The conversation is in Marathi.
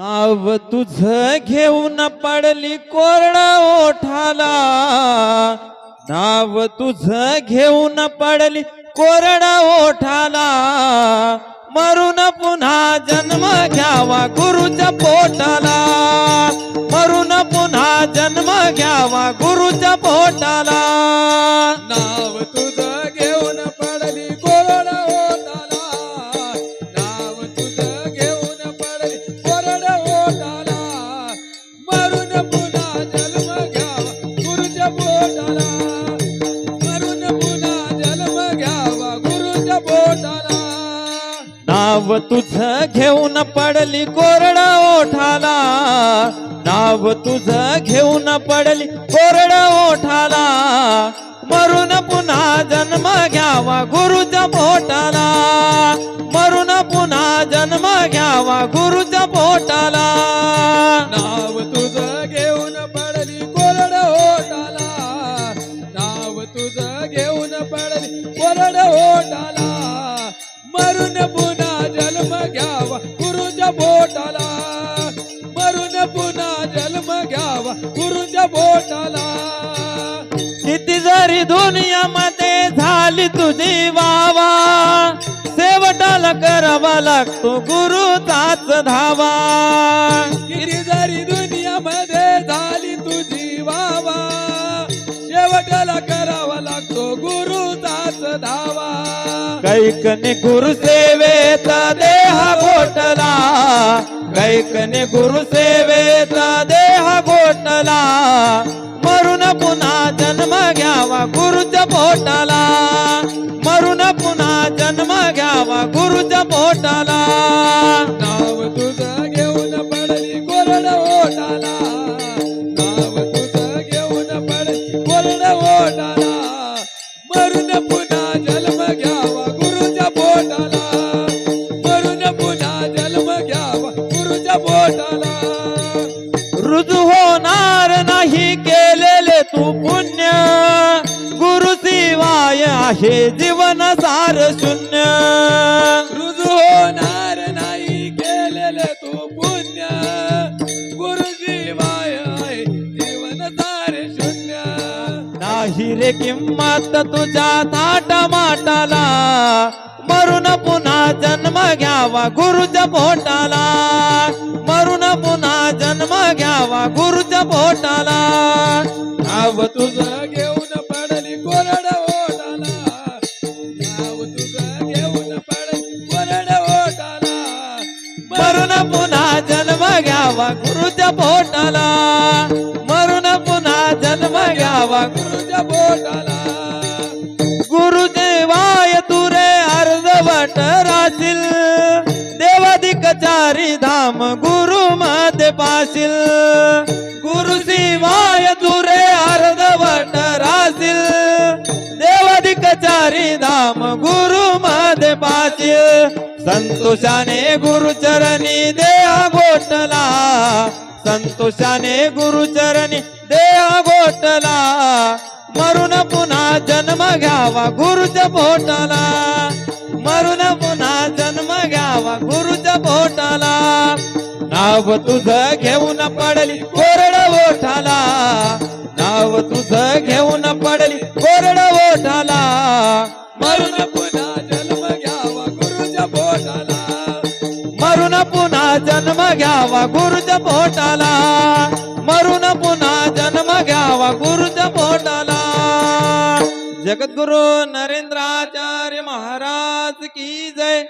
नाव तुझ घेऊन पडली कोरडा ओठाला. नाव तुझ घेऊन पडली कोरडा ओठाला. मरून पुन्हा जन्म घ्यावा गुरुच्या पोटाला. मरून पुन्हा जन्म घ्यावा गुरुच्या पोटाला. नाव तुझं गुरुच्या नाव तुझ घेऊन पडली कोरडा ओठाला. नाव तुझ घेऊन पडली कोरडा ओठाला. मरून पुन्हा जन्म घ्यावा गुरुच्या पोटाला. मरून पुन्हा जन्म घ्यावा गुरुच्या किती जरी दुनियामध्ये झाली तुझी वावा. शेवटाला करावा लागतो गुरुचाच धावा. किती जरी दुनियामध्ये झाली तुझी वावा शेवटाला करावा लागतो गुरुचाच धावा. कैकने गुरुसेवेत देह गोठला कैकने देह गोठला मरून पुन्हा जन्म घ्यावा गुरुच्या पोटाला. मरून पुन्हा जन्म घ्यावा गुरुच्या पोटाला. नाव तुझं घेऊन पडली कोरड ओटाला नाव तुझं घेऊन पडली कोरड ओटाला मरून पुन्हा जन्म घ्यावा गुरुच्या पोटाला. मरून पुन्हा जन्म घ्यावा गुरुच्या पोटाला. रुजू हो आहे जीवन सार शून्य. रुजू होणार नाही केलेले तो पुण्य. गुरु आहे जीवन सारे शून्य. नाही रे किंमत तुझ्या थाट माटाला मरून पुन्हा जन्म घ्यावा गुरुच्या पोटाला. मरून पुन्हा जन्म घ्यावा गुरुच्या पोटाला. नाव तुझं गुरुच्या पोटाला. मरून पुन्हा जन्म घ्यावा गुरुच्या बोटाला गुरुदेवाय तुरे अर्धवट राशील. देवाधिक चारी धाम गुरु मध्ये पाशील. गुरु शिवाय तुरे अर्धवट राशील. देवाधिक चारी धाम गुरु मध्ये पाशील. संतोषाने गुरुचरणी देहा गोठला संतोषाने गुरुचरणी देहा गोठला. मरून पुन्हा जन्म घ्यावा गुरुच्या पोटाला. मरून पुन्हा जन्म घ्यावा गुरुच्या पोटाला. नाव तुझं घेऊन पडली कोरड ओठाला. नाव तुझं घेऊन पडली कोरड ओठाला. मरून घ्यावा गुरुज पोटाला. मरून पुन्हा जन्म घ्यावा गुरुज पोटाला. जगद्गुरु नरेंद्राचार्य महाराज की जय.